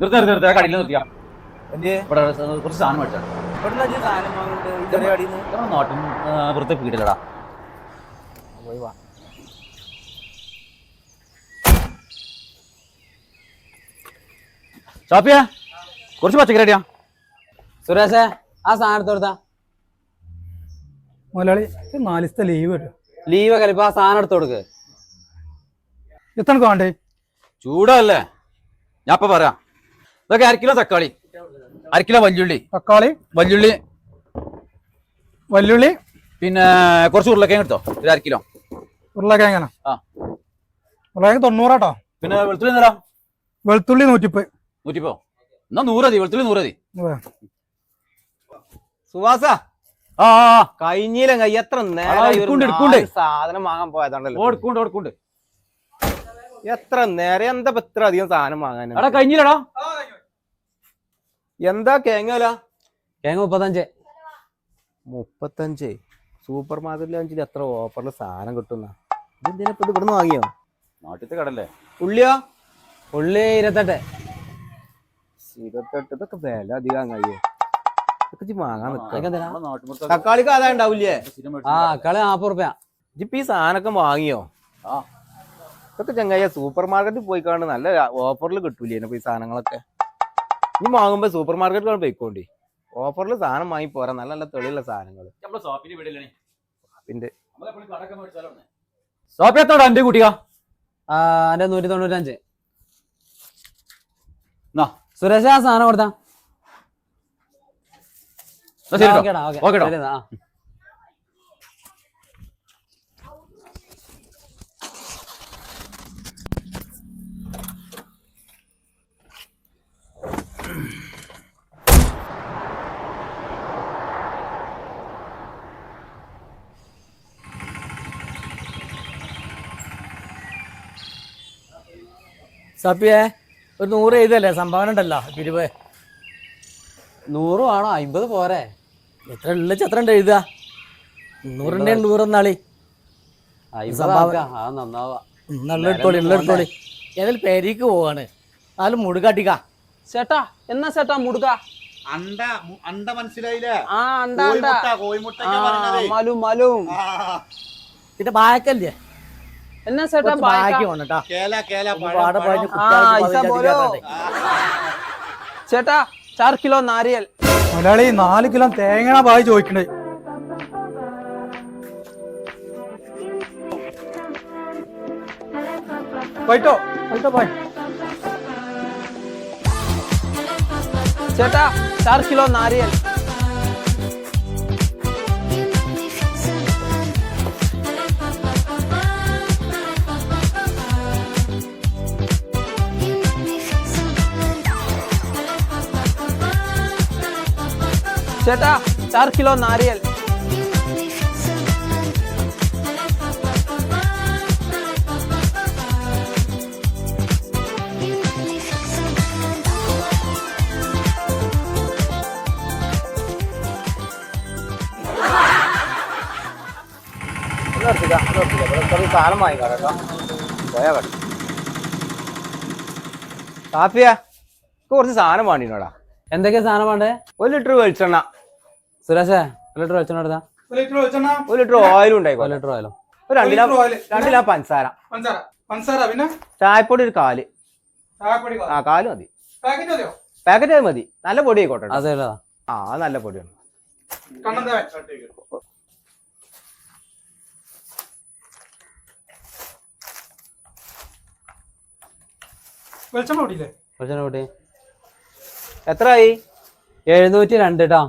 നിർത്തി നിർത്തി നിർത്തി. കടയിൽ നിർത്തിയാ. ഇവിടെ കുറച്ച് സാധനം മേടിച്ചാണ് നമ്മുടെ വെറുതെ പീടില്ലടാ പോയി വാ. ഷാപ്പിയാ കുറച്ച് പച്ചക്കറി അടിയാ സുരേഷേ ആ സാധനം മലയാളി കൊടുത്താ. മുതലാളി നാല് ദിവസത്തെ ലീവ് കിട്ടും ലീവ് ഒക്കെ ആ സാധനം എടുത്ത് കൊടുക്ക്. എത്ര വേണ്ടേ? ചൂടല്ലേ? ഞാൻ ഇപ്പൊ പറയാം. ഇതൊക്കെ അര കിലോ തക്കാളി. അര കിലോ വല്യുള്ളി. തക്കാളി. വല്യുള്ളി. വല്ലുള്ളി പിന്നെ കുറച്ച് ഉരുളക്കിഴങ്ങ് എടുത്തോ? ഒരു അര കിലോ. ഉരുളക്കിഴങ്ങന ആ. ഉരുളക്കിഴങ്ങ് തൊണ്ണൂറാട്ടോ. പിന്നെ വെളുത്തുള്ളി എന്താ വെളുത്തുള്ളി നൂറ്റിപ്പ്. നൂറ്റിപ്പോ? എന്നാ നൂറതി വെളുത്തുള്ളി നൂറതി. സുവാസ ആ. കഴിഞ്ഞില്ല കൈ എത്ര നേരം. സാധനം വാങ്ങാൻ പോയതാണല്ലോ. ഓടുക്കുണ്ട് ഓടുക്കുണ്ട് എത്ര നേരം എന്താ ഇത്ര അധികം സാധനം വാങ്ങാൻ കഴിഞ്ഞില്ലടാ. എന്താ കേങ്ങല കേങ്ങ മുപ്പത്തഞ്ച്. മുപ്പത്തഞ്ച്. സൂപ്പർ മാർക്കറ്റിൽ അഞ്ചിൽ എത്ര ഓഫറിൽ സാധനം കിട്ടുന്ന? ഇതെന്തിനാ ഇപ്പൊ ഇത് ഇവിടുന്ന് വാങ്ങിയോ? നാട്ടിലത്തെ കടല്ലേ? ഉള്ളിയോ? ഉള്ളി ഇരുപത്തെട്ട്. ഇരുപത്തെട്ട്. ഇതൊക്കെ വില അധികം കഴിയോ ഇതൊക്കെ വാങ്ങാൻ തക്കാളിക്ക് അതാ ഉണ്ടാവില്ലേ? ആ തക്കാളി കളി നാപ്പത് റുപ്യ. ഇപ്പൊ ഈ സാധനമൊക്കെ വാങ്ങിയോ? ആ. ഇതൊക്കെ ചങ്ങായ സൂപ്പർ മാർക്കറ്റിൽ പോയി കാണുന്ന നല്ല ഓഫറിൽ കിട്ടൂലേ ഈ സാധനങ്ങളൊക്കെ? ഇനി വാങ്ങുമ്പോ സൂപ്പർ മാർക്കറ്റിലാണ് പോയിക്കോണ്ടി. ഓഫറിൽ സാധനം വാങ്ങി പോരാ. നല്ല നല്ല തെളിയുള്ള സാധനങ്ങൾ നമ്മുടെ ഷോപ്പിന്റെ വീടില്ലേ പിന്നെ ഷോപ്പ് എത്രടാ എന്റെ കുട്ടിക ആ എന്റെ നൂറ്റി തൊണ്ണൂറ്റഞ്ച്. സുരേഷ് ആ സാധനം കൊടുത്താ. ഓക്കേടാ, ഓക്കേ. ഓക്കേടാ. സപ്പിയെ ഒരു നൂറ് എഴുതല്ലേ? സംഭാവന ഉണ്ടല്ലോ പിരിവ് നൂറ് വേണോ? അമ്പത് പോരെ. എത്ര ഉള്ള എത്ര ഉണ്ട് എഴുതുക? നൂറിന്റെ നൂറൊന്നാളി അമ്പത് സംഭാവന. ആക്കാം. ആ നന്നാവാ. നല്ല എടുത്തോളി ഉള്ള എടുത്തോളി. ഏതായാലും പേരേക്ക് പോവാണ്. അതിൽ മുടുകാട്ടിക്ക ചേട്ടാ എന്നാ ചേട്ടാ മുടുക അണ്ട മു- അണ്ട മനസ്സിലായില്ലേ? ആ അണ്ട അണ്ട. മലും മലും. പിന്നെ ബാക്കല്ലേ എന്നാ ചേട്ടാ? ബാക്കി വേണം കേല കേല പഴം, പാടെ. പറഞ്ഞ്. ചേട്ടാ ചാർ കിലോ നാരിയൽ മലയാളി നാല് കിലോ തേങ്ങ പായി ചോദിക്കണേ പോയിട്ടോ പോയിട്ടോ പോയി ചേട്ടാ ചാർ കിലോ നാരിയൽ ചേട്ടാ ചാർ കിലോ നാരിയൽ സാധനം വാങ്ങിക്കാം കേട്ടോ. പോയാ കട കാപ്പിയാ? കുറച്ച് സാധനം വാങ്ങിനോടാ എന്തൊക്കെയാ സാധനം വേണ്ടേ? ഒരു ലിറ്റർ വെളിച്ചെണ്ണ. സുരേഷേ ഒരു ലിറ്റർ വെച്ചോണ്ട് എടുത്താ? ഒരു ലിറ്റർ ഓയിലും ഉണ്ടായിക്കോ ഒരു ലിറ്റർ ആയാലോ ഒരു രണ്ട് കിലോ ഒരു ലിറ്റർ രണ്ട് കിലോ പഞ്ചസാര. പഞ്ചസാര. പഞ്ചസാര പിന്നെ? ചായപ്പൊടി ഒരു കാൽ. ചായപ്പൊടി ആ കാൽ മതി. പാക്കറ്റ് മതിയോ? പാക്കറ്റ് മതി. നല്ല പൊടി ആയിക്കോട്ടെ കേട്ടോ. അതെ ആ അത് നല്ല പൊടിയാണ്. കണ്ണന്തേവൻ വെളിച്ചെണ്ണ കൂട്ടിയില്ലേ വെളിച്ചെണ്ണ കൂട്ടി എത്രയായി? എഴുന്നൂറ്റി രണ്ട് കേട്ടോ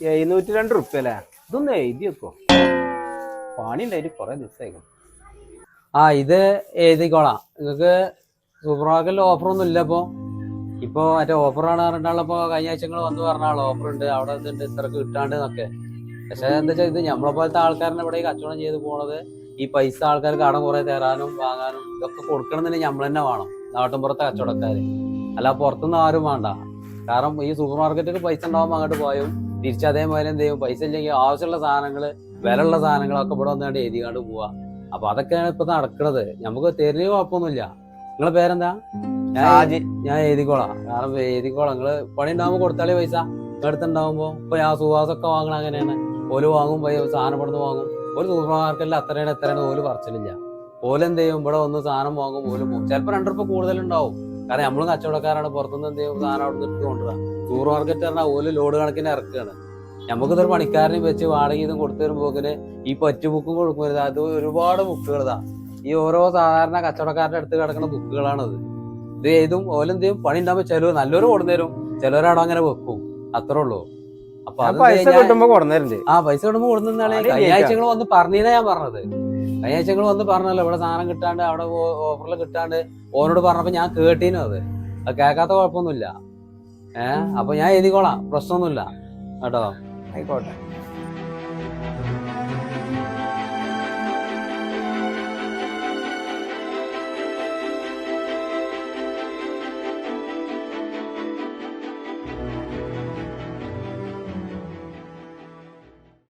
എഴുന്നൂറ്റി രണ്ട് റുപ്യ അല്ലേ? ഇതൊന്ന് എഴുതി വെക്കോ. പണി ഉണ്ടായിട്ട് കുറെ ദിവസമായിരിക്കും ആ ഇത് എഴുതിക്കോളാം. നിങ്ങൾക്ക് സൂപ്പർ മാർക്കറ്റിൽ ഒന്നും ഇല്ല ഇപ്പൊ. ഇപ്പൊ മറ്റേ ഓഫറാണ് പറഞ്ഞിട്ടുള്ളപ്പോ കഴിഞ്ഞ ആഴ്ച നിങ്ങൾ വന്ന് പറഞ്ഞാൽ ഓഫർ ഉണ്ട് അവിടെ ഇതുണ്ട് ഇത്രക്ക് കിട്ടാണ്ട് എന്നൊക്കെ പക്ഷെ എന്താ വെച്ചാൽ ഇത് നമ്മളെ പോലത്തെ ആൾക്കാരനെ ഇവിടെ കച്ചവടം ചെയ്ത് പോണത്. ഈ പൈസ ആൾക്കാർക്ക് കടം കുറെ തരാനും വാങ്ങാനും ഇതൊക്കെ കൊടുക്കണമെന്നുണ്ടെങ്കിൽ നമ്മൾ തന്നെ വേണം. നാട്ടിൻപുറത്തെ കച്ചവടക്കാര്. അല്ല പുറത്തുനിന്ന് ആരും വേണ്ട. കാരണം ഈ സൂപ്പർ മാർക്കറ്റിൽ പൈസ ഉണ്ടാവുമ്പോൾ അങ്ങോട്ട് പോയും. തിരിച്ച് അതേമാതിരി എന്ത് ചെയ്യും? പൈസ ഇല്ലെങ്കിൽ ആവശ്യമുള്ള സാധനങ്ങൾ വിലയുള്ള സാധനങ്ങളൊക്കെ ഇവിടെ വന്നുകൊണ്ട് എഴുതിക്കാണ്ട് പോവാ. അപ്പൊ അതൊക്കെയാണ് ഇപ്പൊ നടക്കുന്നത് നമുക്ക് തെരഞ്ഞു കുഴപ്പമൊന്നുമില്ല. നിങ്ങളെ പേരെന്താ? ഞാൻ എഴുതിക്കോളാം. കാരണം എഴുതിക്കോളാം. നിങ്ങൾ പണി ഉണ്ടാവുമ്പോ കൊടുത്താലേ പൈസ. അടുത്തുണ്ടാവുമ്പോ ഇപ്പൊ ഞാൻ സുഹാസൊക്കെ വാങ്ങണ അങ്ങനെയാണ്. ഓൽ വാങ്ങും പൈ സാധനം നിന്ന് വാങ്ങും. ഒരു സൂപ്പർ മാർക്കറ്റിൽ അത്രയാണ് എത്രയാണ് ഓൽ പറച്ചിലില്ല. ഓൽ എന്ത് ചെയ്യും? ഇവിടെ ഒന്ന് സാധനം വാങ്ങും ഓൽ പോകും. ചിലപ്പോ രണ്ടു രൂപ കൂടുതലുണ്ടാവും. കാരണം നമ്മളും കച്ചവടക്കാരാണ്. പുറത്തുനിന്ന് എന്ത് ചെയ്യും? സാധനം അവിടെ നിന്ന് കൊണ്ടുവരാം. സൂപ്പർ മാർക്കറ്റ് പറഞ്ഞാൽ ഓൽ ലോഡ് കണക്കിന് ഇറക്കുകയാണ് നമുക്കിതൊരു പണിക്കാരനെ വെച്ച് വാടക ഇതും കൊടുത്തു വരുമ്പോക്കിന് ഈ പറ്റു ബുക്കും കൊടുക്കരുത് അത് ഒരുപാട് ബുക്കുകളതാ ഈ ഓരോ സാധാരണ കച്ചവടക്കാരുടെ അടുത്ത് കിടക്കുന്ന ബുക്കുകളാണത്. ഇത് ഏതും ഓലെന്ത് ചെയ്യും? പണി ഉണ്ടാകുമ്പോൾ ചിലവ് നല്ലൊരു കൊടുന്നേരും ചിലവരാണോ അങ്ങനെ വെക്കും. അത്രേ ഉള്ളൂ. അപ്പൊ ആ പൈസ കിട്ടുമ്പോ കൊടുന്നേരുണ്ട് ആ പൈസ കൊടുക്കുമ്പോൾ കൊടുന്നാളെ ആരെയും കഴിഞ്ഞ ജയിക്കാം. ആഴ്ചകൾ വന്ന് പറഞ്ഞതാ ഞാൻ പറഞ്ഞത്. കഴിഞ്ഞാഴ്ചകൾ വന്ന് പറഞ്ഞല്ലോ ഇവിടെ സാധനം കിട്ടാണ്ട് അവിടെ ഓഫറിൽ കിട്ടാണ്ട് ഓനോട് പറഞ്ഞപ്പോ ഞാൻ കേട്ടീനും അത്. അത് കേൾക്കാത്ത കുഴപ്പമൊന്നുമില്ല. ഏഹ് അപ്പൊ ഞാൻ എഴുതിക്കോളാം. പ്രശ്നമൊന്നുമില്ല. കേട്ടോ? ആയിക്കോട്ടെ.